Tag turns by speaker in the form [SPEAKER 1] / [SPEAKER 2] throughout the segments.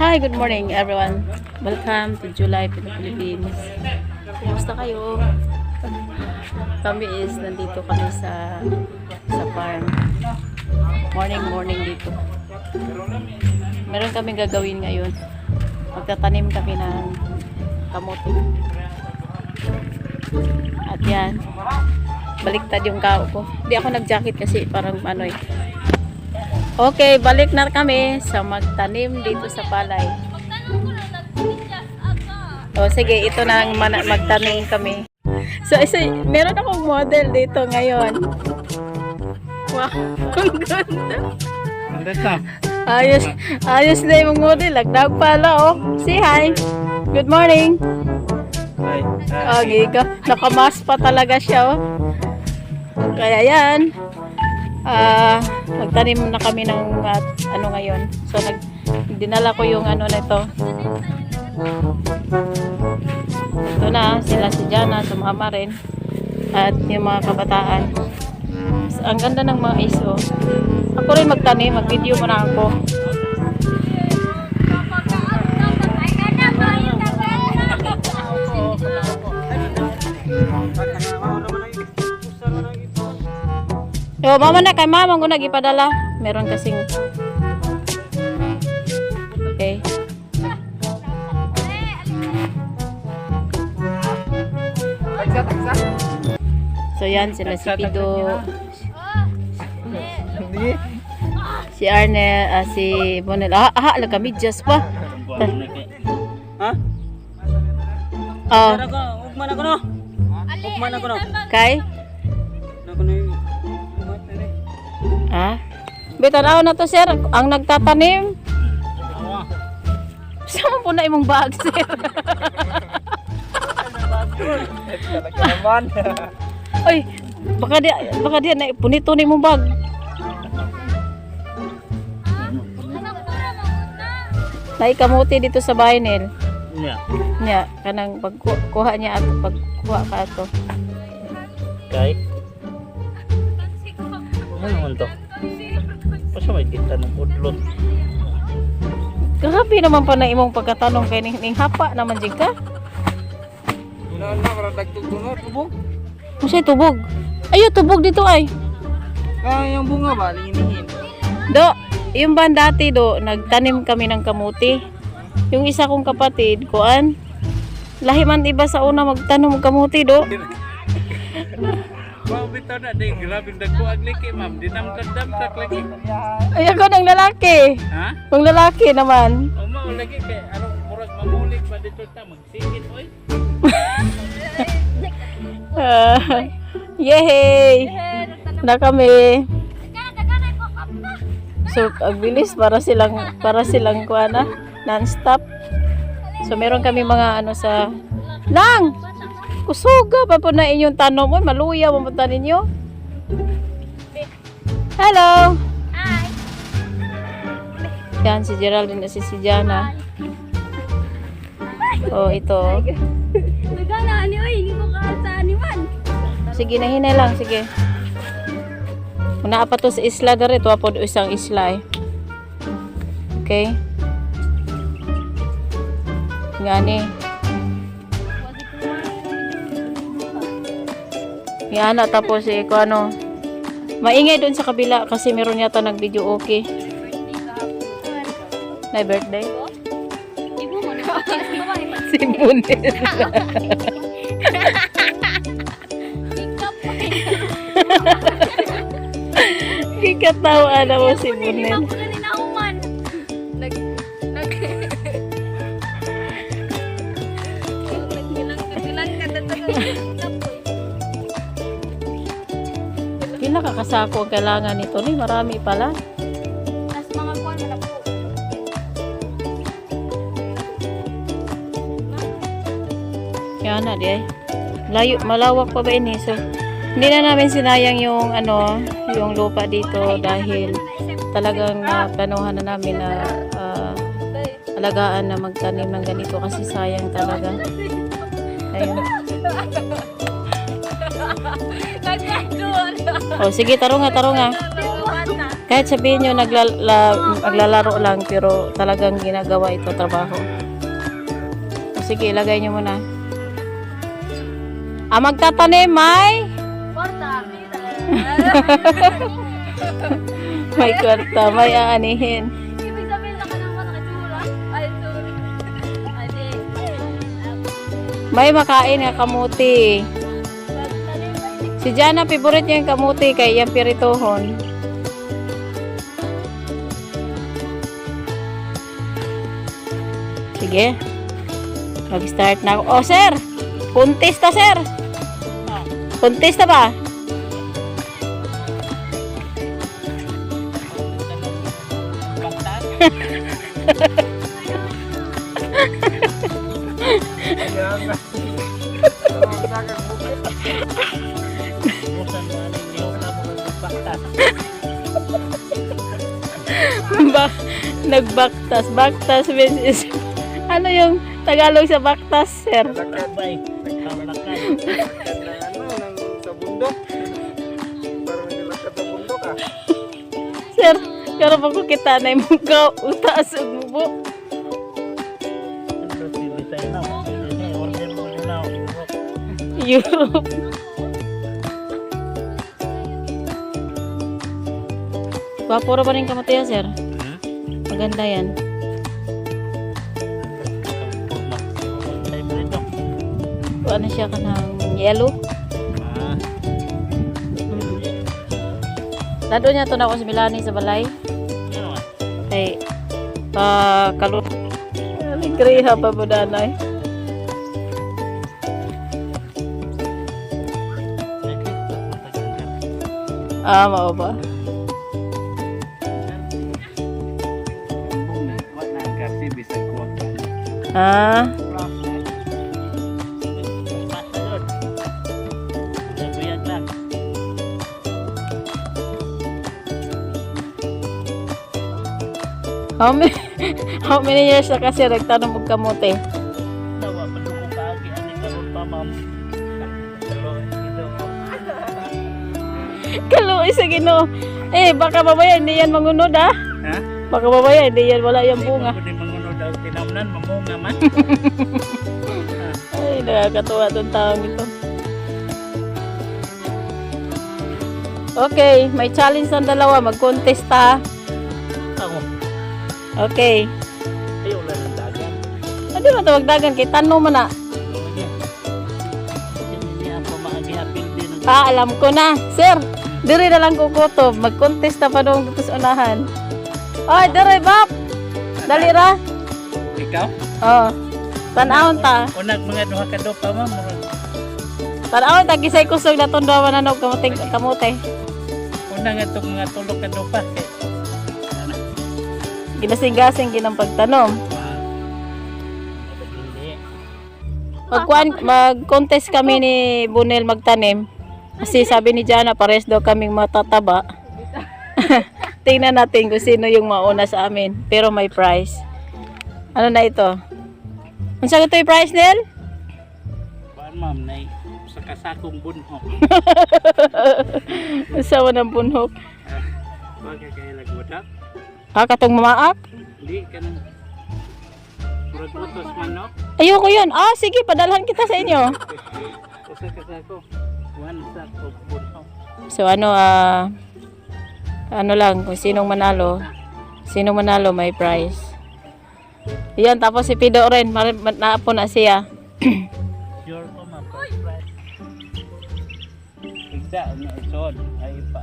[SPEAKER 1] Hi, good morning everyone. Welcome to July Philippines. Kumusta kayo? Kami is nandito kami sa sa farm. Morning morning dito. Meron kaming gagawin ngayon. Magtatanim kami ng kamote. At yan. Baliktad yung kao ko. Hindi ako nag-jacket kasi parang ano eh. Okay, balik na kami sa magtanim dito sa palay. O sige, ito na ang magtanim kami. So, isa, meron akong model dito ngayon. Wow, ang ganda. Ayos, ayos na yung model. Lagdag pala, oh. Say hi. Good morning.
[SPEAKER 2] Ay.
[SPEAKER 1] Oh, giga. Nakamas pa talaga siya, oh. Kaya yan. Ah, nagtanim na kami ng ah, ano ngayon. So, nag, dinala ko yung ano na ito. Ito na, sila si Jana, sumama rin. At yung mga kabataan. Ang ganda ng mga iso. Ako rin magtanim, mag-video muna ako. Yo, mama na kay mama ko nagipadala. Meron kasing Okay. So yan sila si Pido, si Arne, ah, si Bonel. Ah, ah, just pa.
[SPEAKER 2] Ha?
[SPEAKER 1] Oh,
[SPEAKER 2] ko, ugman ako no. Ugman ako no.
[SPEAKER 1] kay? Ah. Bitanaw na to sir, ang nagtatanim. Saan po na imong bag sir? Ay, baka di baka di na punito ni mong bag. Naikamuti dito sa bahay nil.
[SPEAKER 2] Nya.
[SPEAKER 1] Nya, kanang pagkuha niya at pagkuha ka ato.
[SPEAKER 2] Kay. Ano naman to? Pasa may kita ng udlot.
[SPEAKER 1] Grabe naman pa na imong pagkatanong kay ning, ning hapa naman jig ka.
[SPEAKER 2] Wala na, para dagtugtunod. Tubog.
[SPEAKER 1] Unsay tubog? Ayo tubog dito ay.
[SPEAKER 2] Kaya yung bunga ba, linginihin.
[SPEAKER 1] Do, yung ban dati do, nagtanim kami ng kamuti. Yung isa kong kapatid, kuan, lahi man iba sa una magtanom kamuti do.
[SPEAKER 2] Wow, bitaw na, di, grabe dagko ang liki, ma'am. Dinamtag-damtag lagi.
[SPEAKER 1] Ay ako ng lalaki.
[SPEAKER 2] Ha?
[SPEAKER 1] Kung lalaki naman.
[SPEAKER 2] O mao lagi kay ano murag mamulik ba dito ta magsigit oy.
[SPEAKER 1] Ah, yehey! Na kami. So, ang bilis para silang para silang kuana non-stop. So, meron kami mga ano sa Lang! Kusuga pa po na inyong tanong. Uy, maluya mo punta ninyo. Hello!
[SPEAKER 3] Hi.
[SPEAKER 1] Yan, si Geraldine at si si Jana. Oh, ito.
[SPEAKER 3] Nagana ni oy, hindi ko sa animan.
[SPEAKER 1] Sige, nahinay lang. Sige. Muna pa to sa isla dari. Ito po isang isla eh. Okay? Ngani. Yan na tapos eh, kung ano. Maingay doon sa kabila kasi meron yata nag-video okay. Na birthday?
[SPEAKER 3] Na.
[SPEAKER 1] Si Bunel. Kikatawa na mo si Bunel. Pila ka kasako ang kailangan nito ni marami pala.
[SPEAKER 3] Nas mga na po.
[SPEAKER 1] Yan na di ay. Layo, malawak pa ba ini? So, hindi na namin sinayang yung ano, yung lupa dito dahil talagang uh, planuhan na namin na ah, alagaan na magtanim ng ganito kasi sayang talaga. Ayun. Oh, sige, taro nga, taro nga.
[SPEAKER 3] Nagkaduan na.
[SPEAKER 1] Kahit sabihin nyo naglala, naglalaro lang pero talagang ginagawa ito trabaho. O, Sige, ilagay nyo muna. Ah, magtatanim, May! May kwarta, may aanihin. May makain nga kamuti. Si Jana, favorite niya yung kamuti kay yung piritohon. Sige. Mag-start na ako. Oh, sir! Puntis ta, sir! Puntis ta ba? ba nagbaktas. Baktas means is, ano yung Tagalog sa baktas, sir?
[SPEAKER 2] Lakabay. Nagkamalakad.
[SPEAKER 4] Lakad na ano, ng sa bundok. Parang nilakad sa bundok ah.
[SPEAKER 1] Sir, pero pag ko kita na yung mukha, utaas ang mubo. Europe. Vaporo pa rin kamote yan, sir. Maganda yan. Ano siya ka ng yellow? Nado niya to na ako sa Milani sa balay. Ay, pa kalu. Aligriha pa po danay. Ah, mao ba? Ah, how many, how many years na kasi nagtanong og kamote? Kaluoy sa Ginoo. Eh, baka mamaya hindi yan mangunod ah.
[SPEAKER 2] Ha?
[SPEAKER 1] Baka mamaya hindi yan wala yung bunga.
[SPEAKER 2] Pwede mangunod daw tinamnan, mamunga man.
[SPEAKER 1] Ay, nakakatuwa itong taong ito. Okay, may challenge ng dalawa. Mag-contest ta.
[SPEAKER 2] Ako,
[SPEAKER 1] Okay.
[SPEAKER 2] ayaw lang ng dagan.
[SPEAKER 1] Ano man tawag dagan kay tanong man na.
[SPEAKER 2] Hindi.
[SPEAKER 1] Ah, alam ko na. Sir, diri na lang kukutob. Mag-contest ta pa doon sa unahan. Oy, diri, Bap! Dali ra.
[SPEAKER 2] Ikaw?
[SPEAKER 1] Oh. Tanawon ta.
[SPEAKER 2] Unag mga duha ka do pa ma'am.
[SPEAKER 1] Tanawon ta gisay kusog na tondawan na nog kamuting kamote.
[SPEAKER 2] Unang itong mga tulog ka do pa.
[SPEAKER 1] Ginasing-gasing ginang pagtanom. Magkuan, mag-contest kami ni Bunel magtanim. Kasi sabi ni Jana, pares daw kaming matataba. Tingnan natin kung sino yung mauna sa amin. Pero may prize. Ano na ito? Ang sagot yung prize, Nel?
[SPEAKER 2] Kuan ma'am, nay sa kasakong bunho.
[SPEAKER 1] Asawa ng bunhok.
[SPEAKER 2] Bagay kay lagwadak.
[SPEAKER 1] Ah, katong mamaak?
[SPEAKER 2] Hindi ka nang Murag utos man no?
[SPEAKER 1] Ayoko yun. Ah, sige, padalhan kita sa inyo.
[SPEAKER 2] Usa ka sako. One sack of bunho.
[SPEAKER 1] So, ano, ah, ano lang, kung sinong manalo, sinong manalo may prize. Yan, tapos si Pido rin, naapo na siya.
[SPEAKER 2] Sure ko ma'am. Right. Igda na isod ay pa.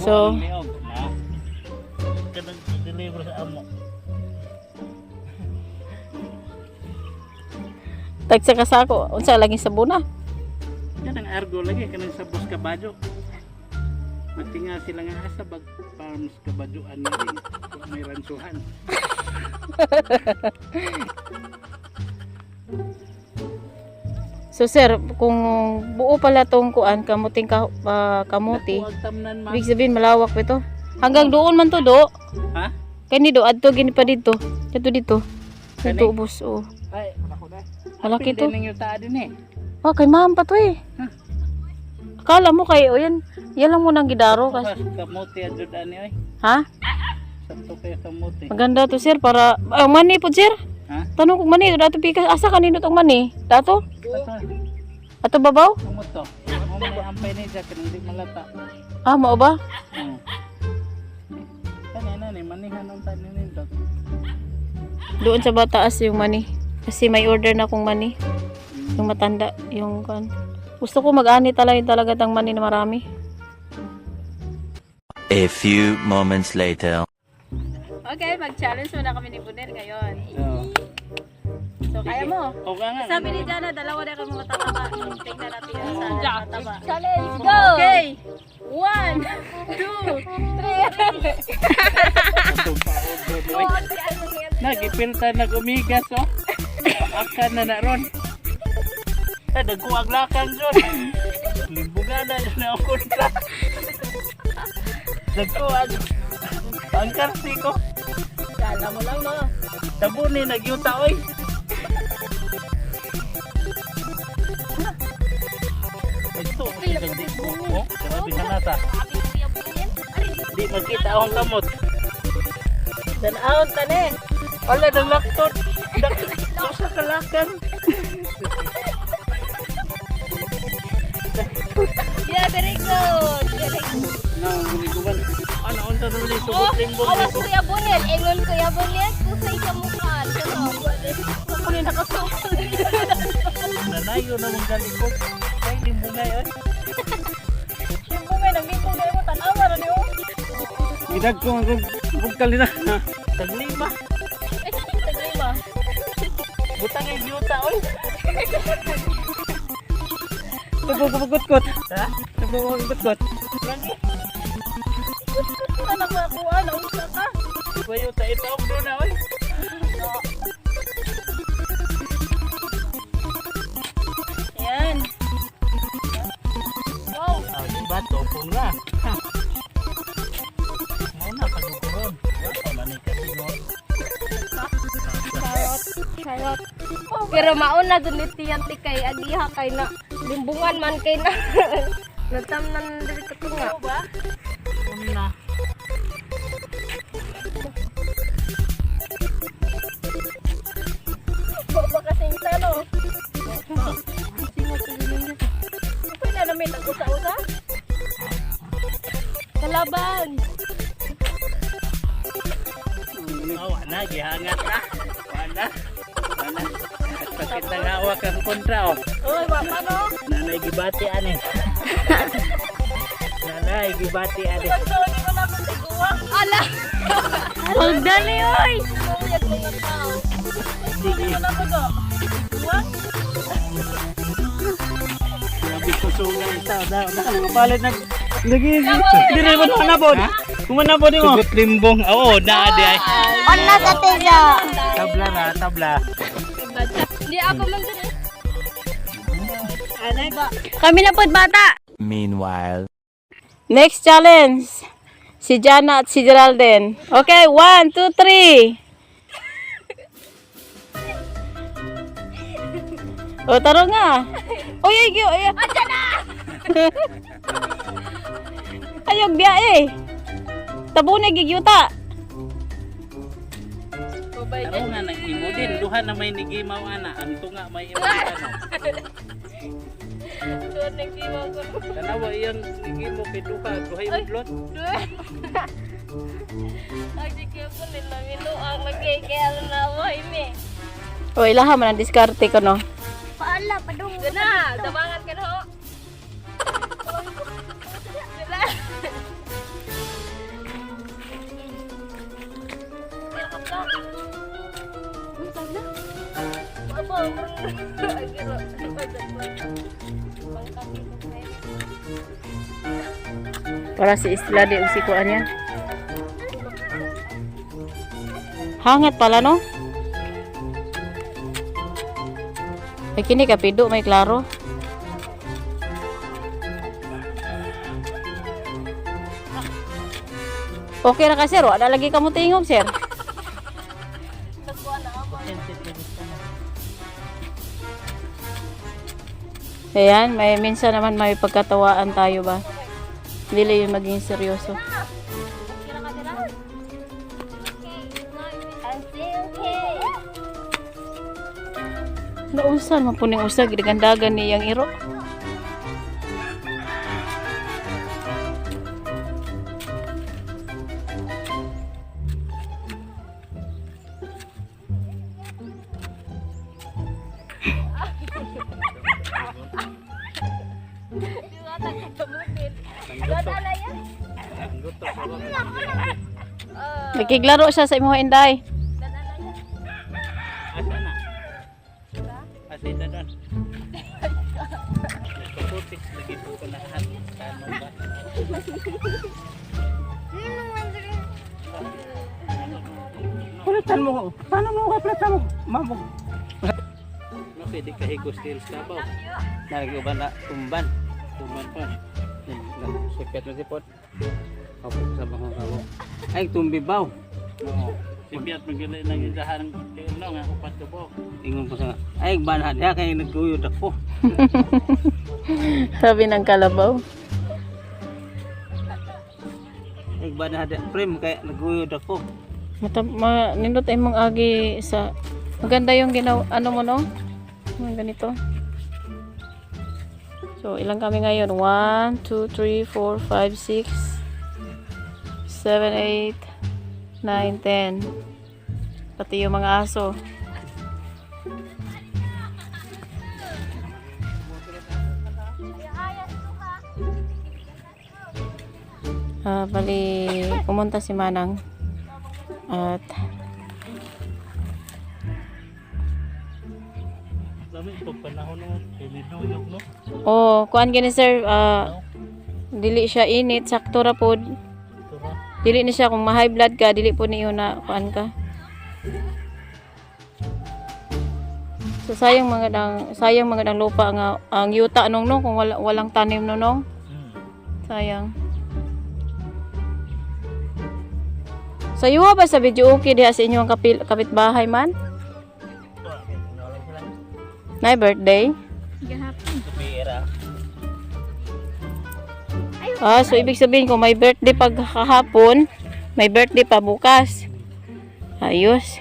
[SPEAKER 1] So-
[SPEAKER 2] deliver sa amo.
[SPEAKER 1] Tagsa ka sa ako, unsa lagi sabuna?
[SPEAKER 2] Yan ang argo lagi kanang sa bus kabadyo. Matinga sila nga asa bag farms kabadyoan na rin. Kung may ransuhan.
[SPEAKER 1] So sir, kung buo pala tong kuan, kamuting ka, pa- kamuti, ibig sabihin malawak pa ito. Hanggang doon man to do.
[SPEAKER 2] Ha?
[SPEAKER 1] Kani do, adto gini pa dito. Dito dito. Dito ubos, oh.
[SPEAKER 2] Ay, ako na.
[SPEAKER 1] Malaki to.
[SPEAKER 2] Pwede ninyo taa din eh.
[SPEAKER 1] Oh, kay ma'am pa to eh. Akala mo kay, o yan, Yan lang muna gidaro
[SPEAKER 2] Kas
[SPEAKER 1] kasi.
[SPEAKER 2] kamote adjud ani oy.
[SPEAKER 1] Ha?
[SPEAKER 2] Sakto kayo kamote.
[SPEAKER 1] Maganda to sir para ah, mani po sir.
[SPEAKER 2] Ha?
[SPEAKER 1] Tanong kong mani dato pikas asa kanino tong mani? Dato?
[SPEAKER 2] Ato,
[SPEAKER 1] babaw?
[SPEAKER 2] kamoto. Mo ampay ni Jack hindi malata.
[SPEAKER 1] Ah, mao ba?
[SPEAKER 2] Hmm. Kani na ni manihan ang tanin nindot.
[SPEAKER 1] Doon sa bataas yung mani. Kasi may order na akong mani. Yung matanda, yung kan. Gusto ko mag-ani talaga talaga tang mani na marami.
[SPEAKER 5] A few moments later.
[SPEAKER 1] Okay, mag-challenge muna kami ni Bunel ngayon.
[SPEAKER 2] Oo.
[SPEAKER 1] So, kaya mo.
[SPEAKER 2] O ka nga.
[SPEAKER 1] Sabi ni Jana, dalawa na kami matataba. Tingnan natin yung sa mataba.
[SPEAKER 3] Challenge, go!
[SPEAKER 1] Okay. One, two, three.
[SPEAKER 2] Nagipilta nag-umigas oh. Akan na na ron. Eh, nagkuwag lakang ron. Limbugan na na ako Nagkuwag. Ang karsi ko.
[SPEAKER 1] Kala mo lang, no?
[SPEAKER 2] Tabo ni nagyuta oy. Ito, hindi ko. Oh, grabe na nata. Di makita akong kamot.
[SPEAKER 1] Danahon tani.
[SPEAKER 2] Wala na laktot. Dak sa kalakan.
[SPEAKER 3] Yeah, very good. Very good.
[SPEAKER 2] Nang guliguban. Ano unta na ni
[SPEAKER 3] Oh,
[SPEAKER 2] limbong
[SPEAKER 3] awas. Kuya Bonel. Ingon Kuya Bonel. Kusay sa mukha. Ano?
[SPEAKER 1] Ako na nakasukal.
[SPEAKER 2] Nanayo na mong galikot. Ay, limbong na yun.
[SPEAKER 1] Yung bungay, nagbibong na mo, tanawa na niyo.
[SPEAKER 2] Idag ko ang bugkali na. Taglima.
[SPEAKER 1] Eh, taglima.
[SPEAKER 2] Butang yung yuta oy. Nagbubugot-kot. Ha? Nagbubugot-kot.
[SPEAKER 1] Anak na ako, ano, usa ka.
[SPEAKER 2] Iba yuta ito doon na oy.
[SPEAKER 1] Yan.
[SPEAKER 3] Wow.
[SPEAKER 2] Ah, di ba? Topong na. Muna, siguro.
[SPEAKER 3] Charot. Pero mauna dun iti yan ti agiha kay na limbungan man kay na. Natamnan diri ka tunga.
[SPEAKER 2] Sakit na nga awak ang kontra oh.
[SPEAKER 1] Uy, wa pa no?
[SPEAKER 2] Nanay gibati ani. Nanay gibati ani.
[SPEAKER 3] Ala.
[SPEAKER 1] Oy!
[SPEAKER 3] Kuyag mga tao.
[SPEAKER 2] Sige. Grabe ko sungay sa da da mga palit nag lagi dire mo na nabod. Kung manabod mo. Sugot limbong. Oo, na di ay.
[SPEAKER 3] Ona sa tiga.
[SPEAKER 2] Tabla na, tabla.
[SPEAKER 3] Di ako man diri.
[SPEAKER 1] Kami na po't bata!
[SPEAKER 5] Meanwhile.
[SPEAKER 1] Next challenge. Si Jana at si Geraldine. Okay, one, two, three. o, taro nga. Uy, ay, ay, ay. Ayog biya eh. Tabo na gigyuta.
[SPEAKER 2] Taro nga nang imo din duha na may nigimaw ana, ang tunga may imo ano. Tanawa iyang nigimo kay duha, duhay udlot.
[SPEAKER 3] Ay, di kaya po nila minuang nagkikayal na way me.
[SPEAKER 1] O, ilaha man ang diskarte ko, no?
[SPEAKER 3] Paala, padung. Gana, tabangan
[SPEAKER 1] Para si Isla di usikuan yan. Hangat pala, no? Ay, kini kapido, may klaro. Okay na ka. Wala lagi ka mo tingog, sir. Ayan, may minsan naman may pagkatawaan tayo ba? Dili yung maging seryoso. Nausan, mapuning usag, gigandagan niyang iro. Nakiglaro siya sa imong inday.
[SPEAKER 2] Asa na? Asa na doon? Nagpaputik, lagi po ko lahat. Ano ba?
[SPEAKER 4] Kulitan mo. Paano mo kaplitan mo? Mamo.
[SPEAKER 2] No, pwede ka higos steel sabaw.
[SPEAKER 4] Naguban na tumban.
[SPEAKER 2] Tuman pa.
[SPEAKER 4] Sikat na sipot. Ako sa mga kawo. Ay, tumbibaw.
[SPEAKER 2] Oo. Sibiyat magaling ng isahan ng ano nga upat ka po.
[SPEAKER 4] Ingon po sa ay banhat ya kay nagkuyod ako.
[SPEAKER 1] Sabi ng kalabaw.
[SPEAKER 4] Ay banhat ya prem kay nagkuyod ako.
[SPEAKER 1] Mata, ma, nindot ay mong agi sa maganda yung ginaw ano mo no mga ganito so ilang kami ngayon 1, 2, 3, 4, 5, 6 7, 8 9, 10 pati yung mga aso Ah, bali pumunta si Manang at
[SPEAKER 2] Dami ito panahon no. Piniduyog no.
[SPEAKER 1] oh kuan gini sir ah, dili siya init sakto ra pod. Dili ni siya kung ma high blood ka dili po niyo na kuan ka so sayang mga dang sayang mga dang lupa nga ang yuta nung no kung wala, walang tanim no
[SPEAKER 2] Hmm.
[SPEAKER 1] sayang Sayuwa ba sa video okay diha sa inyong kapil, kapitbahay man? Na birthday?
[SPEAKER 2] Pera.
[SPEAKER 1] Ah, so ibig sabihin kung may birthday pag kahapon, may birthday pa bukas. Ayos.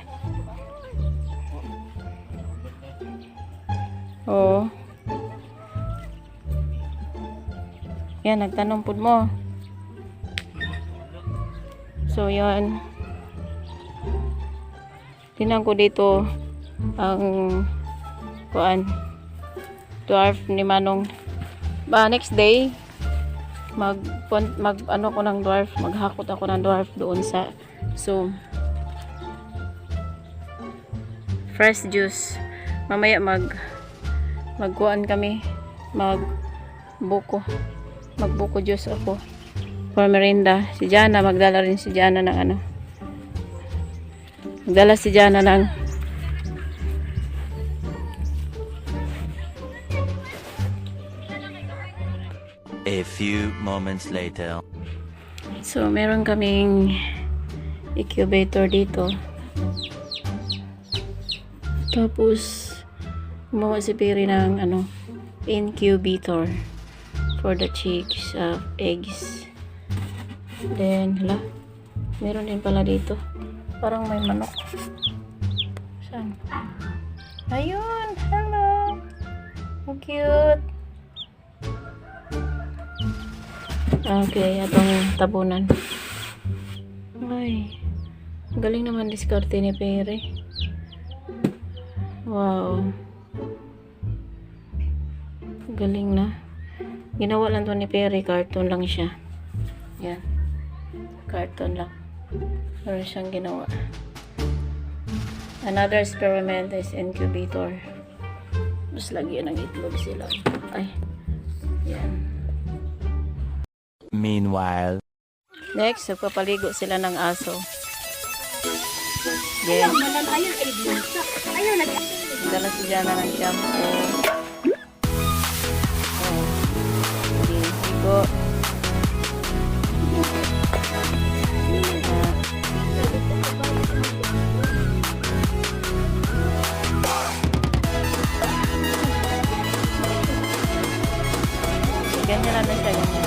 [SPEAKER 1] Oo. Yan, nagtanong po mo. So, yan. Tinan ko dito ang kuan dwarf ni Manong. Ba, next day, mag, mag ano ko ng dwarf, maghakot ako ng dwarf doon sa so fresh juice. Mamaya mag magkuan kami, mag buko. Magbuko juice ako for merinda. Si Jana, magdala rin si Jana ng ano. Magdala si Jana ng
[SPEAKER 5] moments later.
[SPEAKER 1] So, meron kaming incubator dito. Tapos, gumawa si Piri ng ano, incubator for the chicks of eggs. Then, hala, meron din pala dito. Parang may manok. Saan? Ayun! Hello! How cute! Okay, atong tabunan. Ay, galing naman diskarte ni Pere. Wow. Galing na. Ginawa lang to ni Pere, cartoon lang siya. Yan. Cartoon lang. Meron siyang ginawa. Another experiment is incubator. Mas lagyan ng itlog sila. Ay. Yan.
[SPEAKER 5] Meanwhile,
[SPEAKER 1] Next, nagpapaligo sila ng aso.
[SPEAKER 3] Then,
[SPEAKER 1] dala si Jana ng shampoo. Oh, hindi, ligo. Na siya.